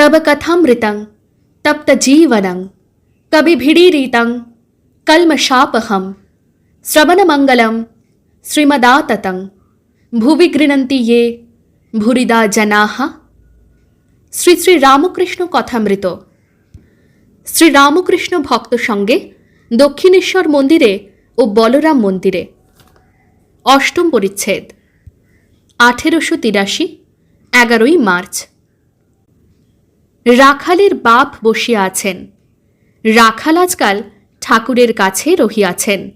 तब कथामृतं तप्तजीवनं कविभिडीरितं कल्मषापहं श्रवणमङ्गलं श्रीमदाततं ভুবি গৃণন্তি ইয়ে ভুরিদা জানাহা শ্রী শ্রী রামকৃষ্ণ কথামৃত শ্রী রামকৃষ্ণ ভক্ত সঙ্গে দক্ষিণেশ্বর মন্দিরে ও বলরাম মন্দিরে অষ্টম পরিচ্ছেদ আঠেরোশো তিরাশি এগারোই মার্চ রাখালের বাপ বসিয়া আছেন। রাখাল আজকাল ঠাকুরের কাছে রহিয়াছেন।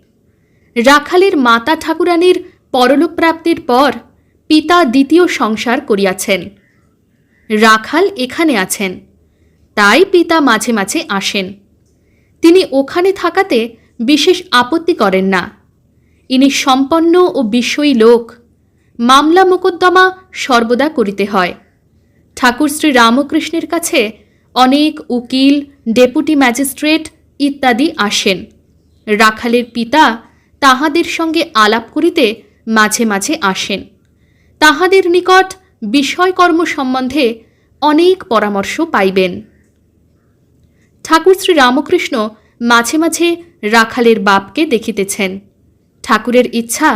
রাখালের মাতা ঠাকুরানীর পরলোকপ্রাপ্তির পর পিতা দ্বিতীয় সংসার করিয়াছেন। রাখাল এখানে আছেন, তাই পিতা মাঝে মাঝে আসেন। তিনি ওখানে থাকাতে বিশেষ আপত্তি করেন না। ইনি সম্পন্ন ও বিষয়ী লোক। মামলা মোকদ্দমা সর্বদা করিতে হয়। ঠাকুর শ্রী রামকৃষ্ণের কাছে অনেক উকিল, ডেপুটি ম্যাজিস্ট্রেট ইত্যাদি আসেন। রাখালের পিতা তাহাদের সঙ্গে আলাপ করিতে মাঝে মাঝে আসেন। তাহাদের নিকট বিষয়কর্ম সম্বন্ধে অনেক পরামর্শ পাইবেন। ঠাকুর শ্রী রামকৃষ্ণ মাঝে মাঝে রাখালের বাপকে দেখিতেছেন। ঠাকুরের ইচ্ছা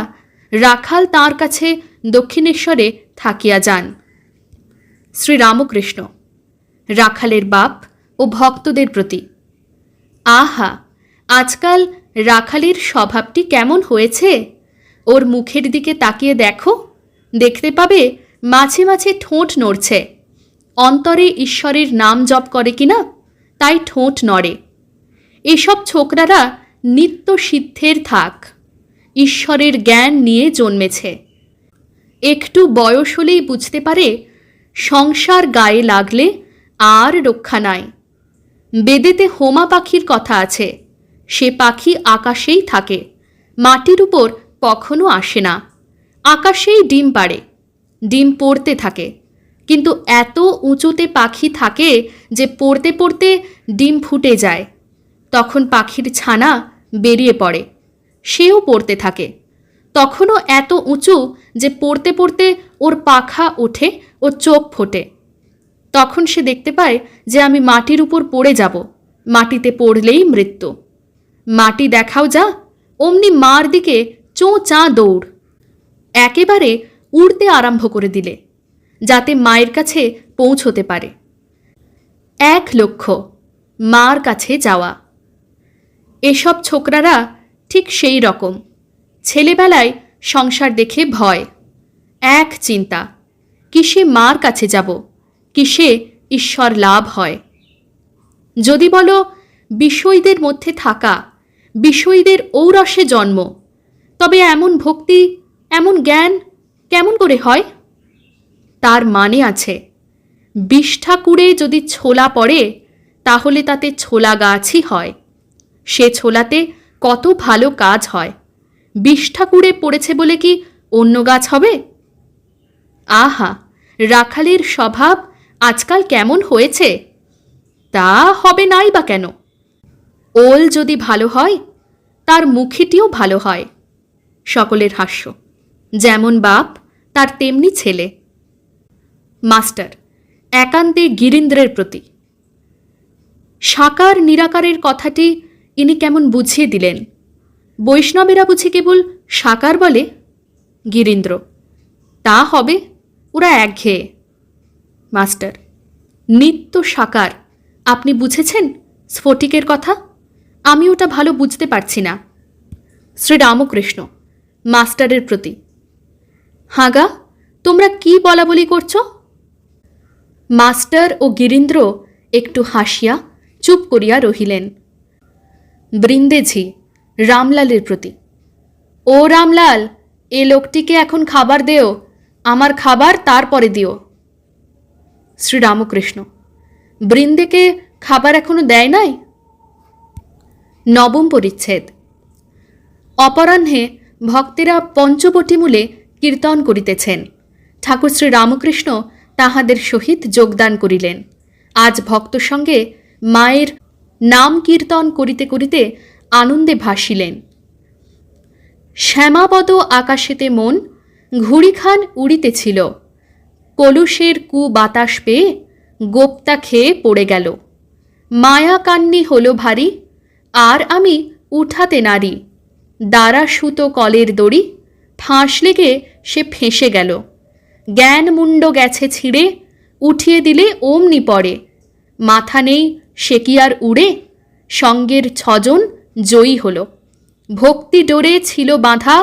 রাখাল তাঁর কাছে দক্ষিণেশ্বরে থাকিয়া যান। শ্রী রামকৃষ্ণ রাখালের বাপ ও ভক্তদের প্রতি। আহা, আজকাল রাখালের স্বভাবটি কেমন হয়েছে? ওর মুখের দিকে তাকিয়ে দেখো, দেখতে পাবে মাঝে মাঝে ঠোঁট নড়ছে। অন্তরে ঈশ্বরের নাম জপ করে কিনা, তাই ঠোঁট নড়ে। এসব ছোকরারা নিত্য সিদ্ধের থাক। ঈশ্বরের জ্ঞান নিয়ে জন্মেছে। একটু বয়স হলেই বুঝতে পারে সংসার গায়ে লাগলে আর রক্ষা নাই। বেদেতে হোমা পাখির কথা আছে, সে পাখি আকাশেই থাকে, মাটির উপর কখনো আসে না। আকাশেই ডিম পাড়ে, ডিম পড়তে থাকে, কিন্তু এত উঁচুতে পাখি থাকে যে পড়তে পড়তে ডিম ফুটে যায়। তখন পাখির ছানা বেরিয়ে পড়ে, সেও পড়তে থাকে। তখনও এত উঁচু যে পড়তে পড়তে ওর পাখা ওঠে ও চোখ ফোটে। তখন সে দেখতে পায় যে আমি মাটির উপর পড়ে যাব, মাটিতে পড়লেই মৃত্যু। মাটি দেখাও যা, অমনি মার দিকে চোঁ চাঁ দৌড়। একেবারে উড়তে আরম্ভ করে দিলে, যাতে মায়ের কাছে পৌঁছতে পারে। এক লক্ষ্য মার কাছে যাওয়া। এসব ছোকরারা ঠিক সেই রকম। ছেলেবেলায় সংসার দেখে ভয়। এক চিন্তা, কিসে মার কাছে যাব, কিসে ঈশ্বর লাভ হয়? যদি বলো, বিষয়ীদের মধ্যে থাকা, বিষয়ীদের ঔরসে জন্ম, তবে এমন ভক্তি, এমন জ্ঞান কেমন করে হয়? তার মানে আছে বিষ ঠাকুরে যদি ছোলা পড়ে, তাহলে তাতে ছোলা গাছই হয়। সে ছোলাতে কত ভালো কাজ হয়। বিষ ঠাকুরে পড়েছে বলে কি অন্য গাছ হবে? আহা, রাখালের স্বভাব আজকাল কেমন হয়েছে? তা হবে নাই বা কেন? ওল যদি ভালো হয়, তার মুখিটিও ভালো হয়। সকলের হাস্য। যেমন বাপ, তার তেমনি ছেলে। মাস্টার, একান্তে গিরীন্দ্রের প্রতি। সাকার নিরাকারের কথাটি ইনি কেমন বুঝিয়ে দিলেন? বৈষ্ণবেরা বুঝি কেবল সাকার বলে? গিরীন্দ্র, তা হবে ওরা একঘেয়ে। মাস্টার, নিত্য সাকার, আপনি বুঝেছেন স্ফটিকের কথা? আমি ওটা ভালো বুঝতে পারছি না। শ্রীরামকৃষ্ণ মাস্টারের প্রতি। হাগা, তোমরা কি বলা বলি করছ? মাস্টার ও গিরীন্দ্র একটু হাসিয়া চুপ করিয়া রহিলেন। বৃন্দেঝি রামলালের প্রতি। ও রামলাল, এ লোকটিকে এখন খাবার দেও আমার খাবার তারপরে দিও। শ্রীরামকৃষ্ণ, বৃন্দেকে খাবার এখনও দেয় নাই? নবম পরিচ্ছেদ। অপরাহ্নে ভক্তেরা পঞ্চবটি মূলে কীর্তন করিতেছেন। ঠাকুর শ্রী রামকৃষ্ণ তাহাদের সহিত যোগদান করিলেন। আজ ভক্ত সঙ্গে মায়ের নাম কীর্তন করিতে করিতে আনন্দে ভাসিলেন। শ্যামাপদ আকাশেতে মন ঘুড়িখান উড়িতেছিল। কলুষের কু বাতাস পেয়ে গোপ্তা খেয়ে পড়ে গেল। মায়া কান্নি হলো ভারী, আর আমি উঠাতে নারী। দ্বারা সুতো কলের দড়ি, ফাঁস লেগে সে ফেঁসে গেল। জ্ঞান মুন্ড গেছে ছিঁড়ে, উঠিয়ে দিলে অমনি পড়ে। মাথা নেই সে কি আর উড়ে, সঙ্গের ছজন জয়ী হলো। ভক্তি ডোরে ছিল বাঁধা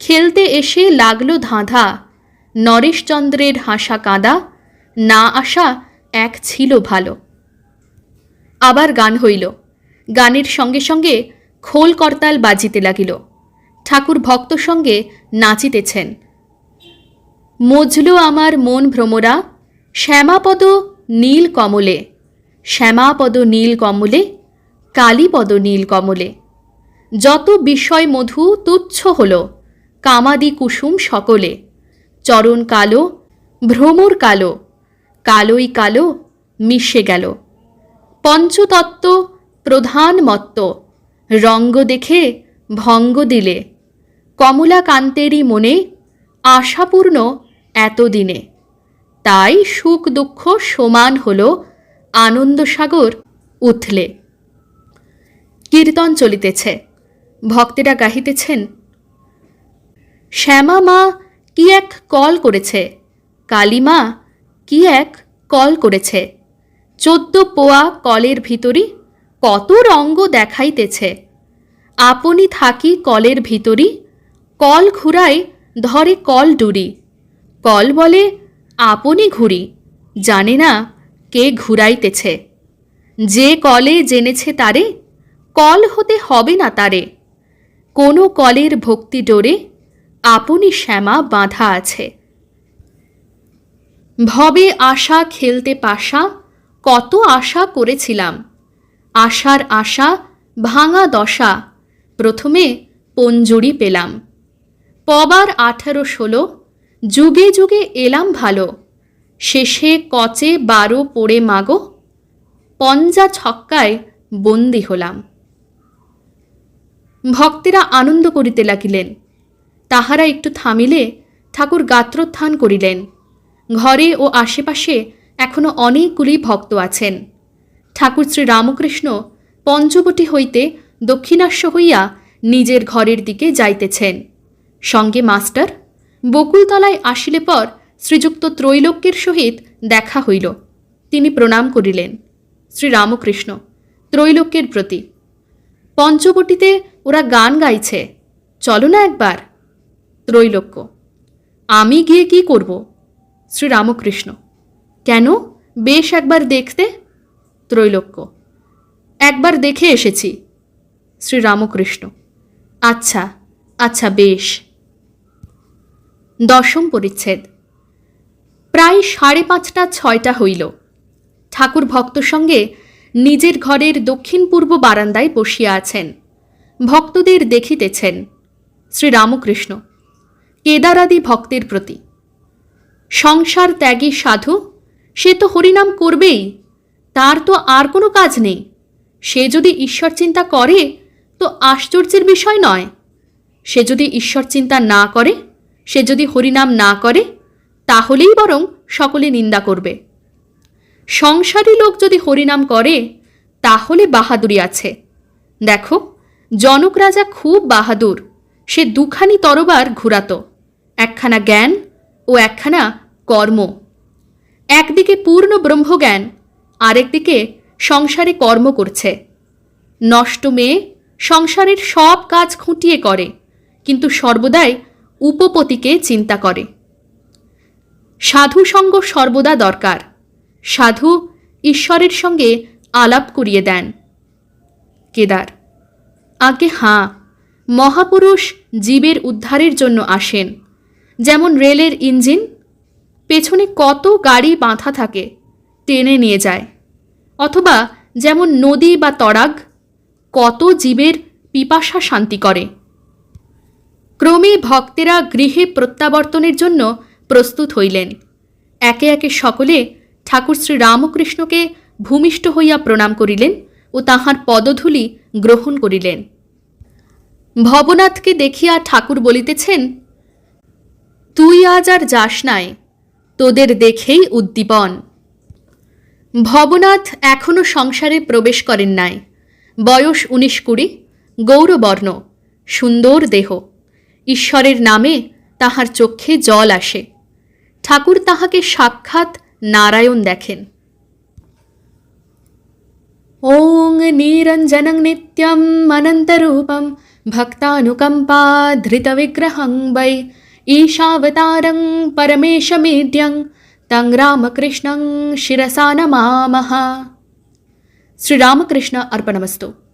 খেলতে এসে লাগল ধাঁধা। নরেশচন্দ্রের হাসা কাঁদা, না আসা এক ছিল ভালো। আবার গান হইল। গানের সঙ্গে সঙ্গে খোল করতাল বাজিতে লাগিল। ঠাকুর ভক্ত সঙ্গে নাচিতেছেন। মজলো আমার মন ভ্রমরা, শ্যামাপদ নীল কমলে। শ্যামাপদ নীল কমলে, কালীপদ নীল কমলে। যত বিষয় মধু তুচ্ছ হল কামাদি কুসুম সকলে। চরণ কালো, ভ্রমর কালো, কালোই কালো, মিশে গেল। পঞ্চতত্ত্ব প্রধান মত্ত, রঙ্গ দেখে ভঙ্গ দিলে। কমলাকান্তেরই মনে আশাপূর্ণ এতদিনে। তাই সুখ দুঃখ সমান হল আনন্দসাগর উথলে। কীর্তন চলিতেছে, ভক্তেরা গাহিতেছেন শ্যামা মা কি এক কল করেছে? কালীমা কি এক কল করেছে? চোদ্দ পোয়া কলের ভিতরি কত রঙ্গ দেখাইতেছে? আপনি থাকি কলের ভিতরি কল ঘুরাই ধরে কল ডুরি। কল বলে আপনি ঘুরি, জানে না কে ঘুরাইতেছে। যে কলে জেনেছে তারে, কল হতে হবে না তারে। কোনো কলের ভক্তি ডোরে আপনি শ্যামা বাঁধা আছে। ভবে আশা খেলতে পাশা, কত আশা করেছিলাম। আশার আশা, ভাঙা দশা, প্রথমে পঞ্জুরি পেলাম। পবার আঠারো ষোলো, যুগে যুগে এলাম ভালো। শেষে কচে বারো পড়ে মাগো, পঞ্জা ছক্কায় বন্দি হলাম। ভক্তেরা আনন্দ করিতে লাগিলেন। তাহারা একটু থামিলে ঠাকুর গাত্রোত্থান করিলেন। ঘরে ও আশেপাশে এখনও অনেকগুলি ভক্ত আছেন। ঠাকুর শ্রী রামকৃষ্ণ পঞ্চবটি হইতে দক্ষিণাস্য হইয়া নিজের ঘরের দিকে যাইতেছেন। সঙ্গে মাস্টার বকুলতলায় আসিলে পর শ্রীযুক্ত ত্রৈলোক্যের সহিত দেখা হইল। তিনি প্রণাম করিলেন, শ্রীরামকৃষ্ণ, ত্রৈলোক্যের প্রতি। পঞ্চবটিতে ওরা গান গাইছে। চলো না একবার। ত্রৈলোক্য। আমি গিয়ে কি করব? শ্রী রামকৃষ্ণ কেন? বেশ একবার দেখতে? ত্রৈলোক্য। একবার দেখে এসেছি। শ্রীরামকৃষ্ণ। আচ্ছা আচ্ছা বেশ। দশম পরিচ্ছেদ। প্রায় সাড়ে পাঁচটা ছয়টা হইল। ঠাকুর ভক্ত সঙ্গে নিজের ঘরের দক্ষিণ পূর্ব বারান্দায় বসিয়া আছেন। ভক্তদের দেখিতেছেন। শ্রী রামকৃষ্ণ কেদারাদি ভক্তের প্রতি। সংসার ত্যাগী সাধু, সে তো হরিনাম করবেই, তার তো আর কোনো কাজ নেই। সে যদি ঈশ্বর চিন্তা করে, তো আশ্চর্যের বিষয় নয়। সে যদি ঈশ্বর চিন্তা না করে, সে যদি হরিনাম না করে, তাহলেই বরং সকলে নিন্দা করবে। সংসারী লোক যদি হরিনাম করে, তাহলে বাহাদুরি আছে। দেখো, জনক রাজা খুব বাহাদুর, সে দুখানি তরবার ঘুরাতো। একখানা জ্ঞান ও একখানা কর্ম। একদিকে পূর্ণ ব্রহ্মজ্ঞান, আরেকদিকে সংসারে কর্ম করছে। নষ্ট মেয়ে সংসারের সব কাজ খুঁটিয়ে করে, কিন্তু সর্বদাই উপপতিকে চিন্তা করে। সাধু সঙ্গ সর্বদা দরকার, সাধু ঈশ্বরের সঙ্গে আলাপ করিয়ে দেন। কেদার আগে হাঁ, মহাপুরুষ জীবের উদ্ধারের জন্য আসেন। যেমন রেলের ইঞ্জিন, পেছনে কত গাড়ি বাঁধা থাকে, টেনে নিয়ে যায়। অথবা যেমন নদী বা তরাগ, কত জীবের পিপাসা শান্তি করে। ক্রমে ভক্তেরা গৃহে প্রত্যাবর্তনের জন্য প্রস্তুত হইলেন। একে একে সকলে ঠাকুর শ্রী রামকৃষ্ণকে ভূমিষ্ঠ হইয়া প্রণাম করিলেন ও তাহার পদধূলি গ্রহণ করিলেন। ভবনাথকে দেখিয়া ঠাকুর বলিতেছেন তুই আজ আর যাস নাই, তোদের দেখেই উদ্দীপন। ভবনাথ এখনও সংসারে প্রবেশ করেন নাই। বয়স উনিশ কুড়ি, গৌরবর্ণ, সুন্দর দেহ। ঈশ্বরের নামে তাহার চক্ষে জল আসে। ঠাকুর তাহাকে সাক্ষাৎ নারায়ণ দেখেন। ওং নিরঞ্জনং নিত্যম, অনন্তরূপম ভক্তানুকম্পাধৃতবিগ্রহং वै ईशावतारं परमेशमेद्यं तं रामकृष्णं शिरसा नमामः. श्रीरामकृष्ण अर्पणमस्तु.